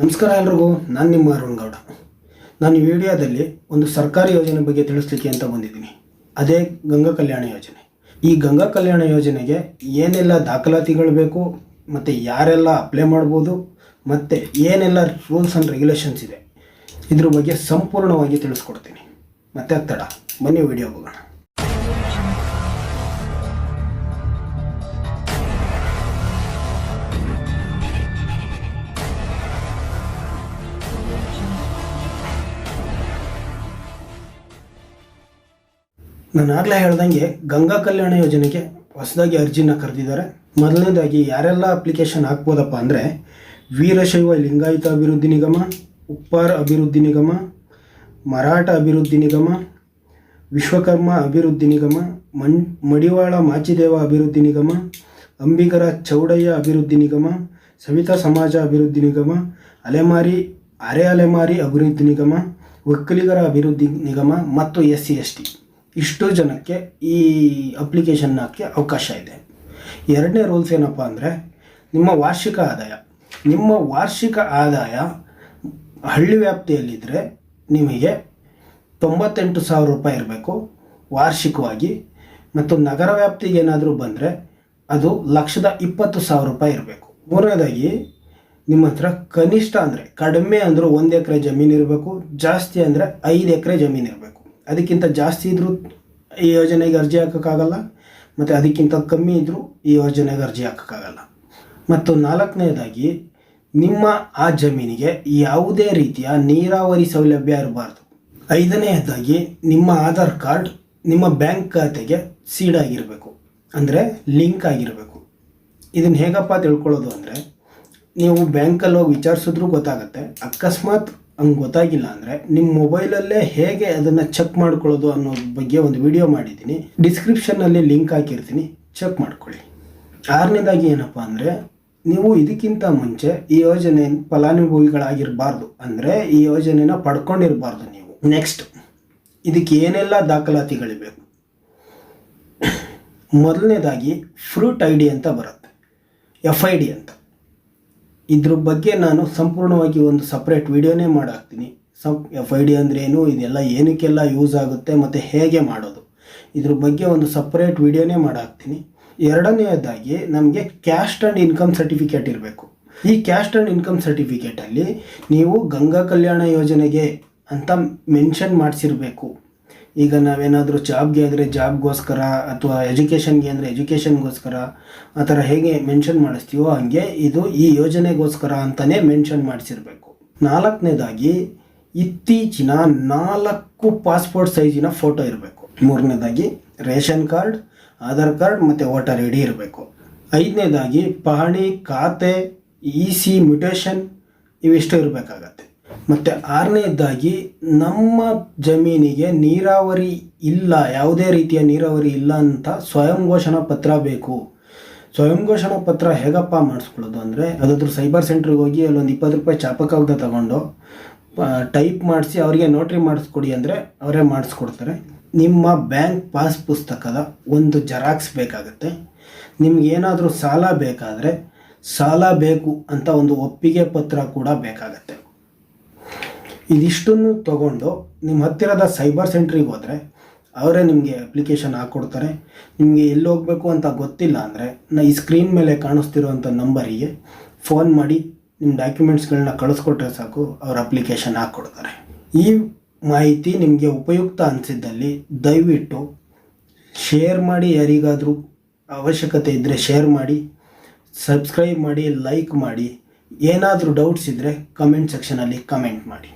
ನಮಸ್ಕಾರ ಎಲ್ರಿಗೂ. ನಾನು ನಿಮ್ಮ ಅರುಣ್ ಗೌಡ. ನಾನು ಈ ವಿಡಿಯೋದಲ್ಲಿ ಒಂದು ಸರ್ಕಾರಿ ಯೋಜನೆ ಬಗ್ಗೆ ತಿಳಿಸ್ಲಿಕ್ಕೆ ಅಂತ ಬಂದಿದ್ದೀನಿ. ಅದೇ ಗಂಗಾ ಕಲ್ಯಾಣ ಯೋಜನೆ. ಈ ಗಂಗಾ ಕಲ್ಯಾಣ ಯೋಜನೆಗೆ ಏನೆಲ್ಲ ದಾಖಲಾತಿಗಳು ಬೇಕು, ಮತ್ತು ಯಾರೆಲ್ಲ ಅಪ್ಲೈ ಮಾಡ್ಬೋದು, ಮತ್ತು ಏನೆಲ್ಲ ರೂಲ್ಸ್ ಆ್ಯಂಡ್ ರೆಗ್ಯುಲೇಷನ್ಸ್ ಇದೆ, ಇದ್ರ ಬಗ್ಗೆ ಸಂಪೂರ್ಣವಾಗಿ ತಿಳಿಸ್ಕೊಡ್ತೀನಿ. ಮತ್ತೆ ತಡ. ಬನ್ನಿ ವಿಡಿಯೋ ಹೋಗೋಣ. ನಾನು ಆಗಲೇ ಹೇಳ್ದಂಗೆ ಗಂಗಾ ಕಲ್ಯಾಣ ಯೋಜನೆಗೆ ಹೊಸದಾಗಿ ಅರ್ಜಿನ ಕರೆದಿದ್ದಾರೆ. ಮೊದಲನೇದಾಗಿ ಯಾರೆಲ್ಲ ಅಪ್ಲಿಕೇಶನ್ ಹಾಕ್ಬೋದಪ್ಪ ಅಂದರೆ ವೀರಶೈವ ಲಿಂಗಾಯತ ಅಭಿವೃದ್ಧಿ ನಿಗಮ, ಉಪ್ಪಾರ ಅಭಿವೃದ್ಧಿ ನಿಗಮ, ಮರಾಠ ಅಭಿವೃದ್ಧಿ ನಿಗಮ, ವಿಶ್ವಕರ್ಮ ಅಭಿವೃದ್ಧಿ ನಿಗಮ, ಮಣ್, ಮಡಿವಾಳ ಮಾಚಿದೇವ ಅಭಿವೃದ್ಧಿ ನಿಗಮ, ಅಂಬಿಗರ ಚೌಡಯ್ಯ ಅಭಿವೃದ್ಧಿ ನಿಗಮ, ಸವಿತಾ ಸಮಾಜ ಅಭಿವೃದ್ಧಿ ನಿಗಮ, ಅಲೆಮಾರಿ, ಅರೆ ಅಲೆಮಾರಿ ಅಭಿವೃದ್ಧಿ ನಿಗಮ, ಒಕ್ಕಲಿಗರ ಅಭಿವೃದ್ಧಿ ನಿಗಮ ಮತ್ತು ಎಸ್ ಸಿ ಎಸ್ ಟಿ ಇಷ್ಟು ಜನಕ್ಕೆ ಈ ಅಪ್ಲಿಕೇಶನ್ ಹಾಕಿ ಅವಕಾಶ ಇದೆ. ಎರಡನೇ ರೂಲ್ಸ್ ಏನಪ್ಪ ಅಂದರೆ, ನಿಮ್ಮ ವಾರ್ಷಿಕ ಆದಾಯ. ನಿಮ್ಮ ವಾರ್ಷಿಕ ಆದಾಯ ಹಳ್ಳಿ ವ್ಯಾಪ್ತಿಯಲ್ಲಿದ್ದರೆ ನಿಮಗೆ ತೊಂಬತ್ತೆಂಟು ಸಾವಿರ ರೂಪಾಯಿ ಇರಬೇಕು ವಾರ್ಷಿಕವಾಗಿ. ಮತ್ತು ನಗರ ವ್ಯಾಪ್ತಿಗೆ ಏನಾದರೂ ಬಂದರೆ ಅದು ಲಕ್ಷದ ಇಪ್ಪತ್ತು ಸಾವಿರ ರೂಪಾಯಿ ಇರಬೇಕು. ಮೂರನೇದಾಗಿ, ನಿಮ್ಮ ಹತ್ರ ಕನಿಷ್ಠ ಅಂದರೆ ಕಡಿಮೆ ಅಂದರೂ ಒಂದು ಎಕರೆ ಜಮೀನು ಇರಬೇಕು, ಜಾಸ್ತಿ ಅಂದರೆ ಐದು ಎಕರೆ ಜಮೀನು ಇರಬೇಕು. ಅದಕ್ಕಿಂತ ಜಾಸ್ತಿ ಇದ್ದರೂ ಈ ಯೋಜನೆಗೆ ಅರ್ಜಿ ಹಾಕೋಕ್ಕಾಗಲ್ಲ, ಮತ್ತು ಅದಕ್ಕಿಂತ ಕಮ್ಮಿ ಇದ್ದರೂ ಈ ಯೋಜನೆಗೆ ಅರ್ಜಿ ಹಾಕೋಕ್ಕಾಗಲ್ಲ. ಮತ್ತು ನಾಲ್ಕನೇದಾಗಿ, ನಿಮ್ಮ ಆ ಜಮೀನಿಗೆ ಯಾವುದೇ ರೀತಿಯ ನೀರಾವರಿ ಸೌಲಭ್ಯ ಇರಬಾರ್ದು. ಐದನೆಯದಾಗಿ ನಿಮ್ಮ ಆಧಾರ್ ಕಾರ್ಡ್ ನಿಮ್ಮ ಬ್ಯಾಂಕ್ ಖಾತೆಗೆ ಸೀಡ್ ಆಗಿರಬೇಕು, ಅಂದರೆ ಲಿಂಕ್ ಆಗಿರಬೇಕು. ಇದನ್ನು ಹೇಗಪ್ಪ ತಿಳ್ಕೊಳ್ಳೋದು ಅಂದರೆ, ನೀವು ಬ್ಯಾಂಕಲ್ಲಿ ಹೋಗಿ ವಿಚಾರಿಸಿದ್ರೂ ಗೊತ್ತಾಗುತ್ತೆ, ಅಕಸ್ಮಾತ್ ಹಂಗೆ ಗೊತ್ತಾಗಿಲ್ಲ ಅಂದರೆ ನಿಮ್ಮ ಮೊಬೈಲಲ್ಲೇ ಹೇಗೆ ಅದನ್ನು ಚೆಕ್ ಮಾಡ್ಕೊಳ್ಳೋದು ಅನ್ನೋ ಬಗ್ಗೆ ಒಂದು ವಿಡಿಯೋ ಮಾಡಿದ್ದೀನಿ. ಡಿಸ್ಕ್ರಿಪ್ಷನ್ನಲ್ಲಿ ಲಿಂಕ್ ಹಾಕಿರ್ತೀನಿ. ಚೆಕ್ ಮಾಡ್ಕೊಳ್ಳಿ. ಆರನೇದಾಗಿ ಏನಪ್ಪ ಅಂದರೆ ನೀವು ಇದಕ್ಕಿಂತ ಮುಂಚೆ ಈ ಯೋಜನೆ ಫಲಾನುಭವಿಗಳಾಗಿರಬಾರ್ದು ಅಂದರೆ ಈ ಯೋಜನೆನ ಪಡ್ಕೊಂಡಿರಬಾರ್ದು ನೀವು. ನೆಕ್ಸ್ಟ್ ಇದಕ್ಕೆ ಏನೆಲ್ಲ ದಾಖಲಾತಿಗಳಿಬೇಕು ಮೊದಲನೇದಾಗಿ ಫ್ರೂಟ್ ಐ ಡಿ ಅಂತ ಬರುತ್ತೆ. ಎಫ್ ಐ ಡಿ ಅಂತ. ಇದ್ರ ಬಗ್ಗೆ ನಾನು ಸಂಪೂರ್ಣವಾಗಿ ಒಂದು ಸಪ್ರೇಟ್ ವಿಡಿಯೋನೇ ಮಾಡಾಕ್ತೀನಿ. ಸಂ ಎಫ್ ಐ ಡಿ ಅಂದರೆ ಏನು, ಇದೆಲ್ಲ ಏನಕ್ಕೆಲ್ಲ ಯೂಸ್ ಆಗುತ್ತೆ, ಮತ್ತು ಹೇಗೆ ಮಾಡೋದು. ಇದ್ರ ಬಗ್ಗೆ ಒಂದು ಸಪ್ರೇಟ್ ವಿಡಿಯೋನೇ ಮಾಡಾಕ್ತೀನಿ. ಎರಡನೆಯದಾಗಿ ನಮಗೆ ಕ್ಯಾಸ್ಟ್ ಆ್ಯಂಡ್ ಇನ್ಕಮ್ ಸರ್ಟಿಫಿಕೇಟ್ ಇರಬೇಕು. ಈ ಕ್ಯಾಸ್ಟ್ ಆ್ಯಂಡ್ ಇನ್ಕಮ್ ಸರ್ಟಿಫಿಕೇಟಲ್ಲಿ ನೀವು ಗಂಗಾ ಕಲ್ಯಾಣ ಯೋಜನೆಗೆ ಅಂತ ಮೆನ್ಷನ್ ಮಾಡಿಸಿರಬೇಕು. ಈಗ ನಾವೇನಾದರೂ ಜಾಬ್ಗೆ ಆದರೆ ಜಾಬ್ಗೋಸ್ಕರ ಅಥವಾ ಎಜುಕೇಷನ್ಗೆ ಅಂದರೆ ಎಜುಕೇಷನ್ಗೋಸ್ಕರ ಆ ಥರ ಹೇಗೆ ಮೆನ್ಷನ್ ಮಾಡಿಸ್ತೀವೋ ಹಾಗೆ ಇದು ಈ ಯೋಜನೆಗೋಸ್ಕರ ಅಂತಲೇ ಮೆನ್ಷನ್ ಮಾಡಿಸಿರಬೇಕು. ನಾಲ್ಕನೇದಾಗಿ ಇತ್ತೀಚಿನ ನಾಲ್ಕು ಪಾಸ್ಪೋರ್ಟ್ ಸೈಜಿನ ಫೋಟೋ ಇರಬೇಕು. ಮೂರನೇದಾಗಿ ರೇಷನ್ ಕಾರ್ಡ್, ಆಧಾರ್ ಕಾರ್ಡ್ ಮತ್ತು ವೋಟರ್ ಐ ಡಿ ಇರಬೇಕು. ಐದನೇದಾಗಿ ಪಹಣಿ, ಖಾತೆ, ಇ ಸಿ, ಮ್ಯುಟೇಷನ್ ಇವಿಷ್ಟು ಇರಬೇಕಾಗತ್ತೆ. ಮತ್ತು ಆರನೇದಾಗಿ ನಮ್ಮ ಜಮೀನಿಗೆ ನೀರಾವರಿ ಇಲ್ಲ, ಯಾವುದೇ ರೀತಿಯ ನೀರಾವರಿ ಇಲ್ಲ ಅಂತ ಸ್ವಯಂ ಘೋಷಣಾ ಪತ್ರ ಬೇಕು. ಸ್ವಯಂ ಘೋಷಣಾ ಪತ್ರ ಹೇಗಪ್ಪ ಮಾಡಿಸ್ಕೊಳ್ಳೋದು ಅಂದರೆ ಯಾವುದಾದ್ರೂ ಸೈಬರ್ ಸೆಂಟ್ರಿಗೆ ಹೋಗಿ ಅಲ್ಲೊಂದು ಇಪ್ಪತ್ತು ರೂಪಾಯಿ ಚಾಪಕಾಗ್ದ ತಗೊಂಡು ಟೈಪ್ ಮಾಡಿಸಿ ಅವರಿಗೆ ನೋಟ್ರಿ ಮಾಡಿಸ್ಕೊಡಿ ಅಂದರೆ ಅವರೇ ಮಾಡಿಸ್ಕೊಡ್ತಾರೆ. ನಿಮ್ಮ ಬ್ಯಾಂಕ್ ಪಾಸ್ ಪುಸ್ತಕದ ಒಂದು ಜೆರಾಕ್ಸ್ ಬೇಕಾಗುತ್ತೆ. ನಿಮಗೇನಾದರೂ ಸಾಲ ಬೇಕಾದರೆ ಸಾಲ ಬೇಕು ಅಂತ ಒಂದು ಒಪ್ಪಿಗೆ ಪತ್ರ ಕೂಡ ಬೇಕಾಗತ್ತೆ. ಇದಿಷ್ಟನ್ನು ತಗೊಂಡು ನಿಮ್ಮ ಹತ್ತಿರದ ಸೈಬರ್ ಸೆಂಟ್ರಿಗೆ ಹೋದರೆ ಅವರೇ ನಿಮಗೆ ಅಪ್ಲಿಕೇಶನ್ ಹಾಕ್ಕೊಡ್ತಾರೆ ನಿಮಗೆ ಎಲ್ಲಿ ಹೋಗಬೇಕು ಅಂತ ಗೊತ್ತಿಲ್ಲ ಅಂದರೆ ನಾ ಈ ಸ್ಕ್ರೀನ್ ಮೇಲೆ ಕಾಣಿಸ್ತಿರುವಂಥ ನಂಬರಿಗೆ ಫೋನ್ ಮಾಡಿ ನಿಮ್ಮ ಡಾಕ್ಯುಮೆಂಟ್ಸ್ಗಳನ್ನ ಕಳಿಸ್ಕೊಟ್ರೆ ಸಾಕು, ಅವ್ರ ಅಪ್ಲಿಕೇಶನ್ ಹಾಕ್ಕೊಡ್ತಾರೆ ಈ ಮಾಹಿತಿ ನಿಮಗೆ ಉಪಯುಕ್ತ ಅನಿಸಿದ್ದಲ್ಲಿ ದಯವಿಟ್ಟು ಶೇರ್ ಮಾಡಿ ಯಾರಿಗಾದರೂ ಅವಶ್ಯಕತೆ ಇದ್ದರೆ ಶೇರ್ ಮಾಡಿ ಸಬ್ಸ್ಕ್ರೈಬ್ ಮಾಡಿ ಲೈಕ್ ಮಾಡಿ, ಏನಾದರೂ ಡೌಟ್ಸ್ ಇದ್ದರೆ ಕಮೆಂಟ್ ಸೆಕ್ಷನಲ್ಲಿ ಕಮೆಂಟ್ ಮಾಡಿ.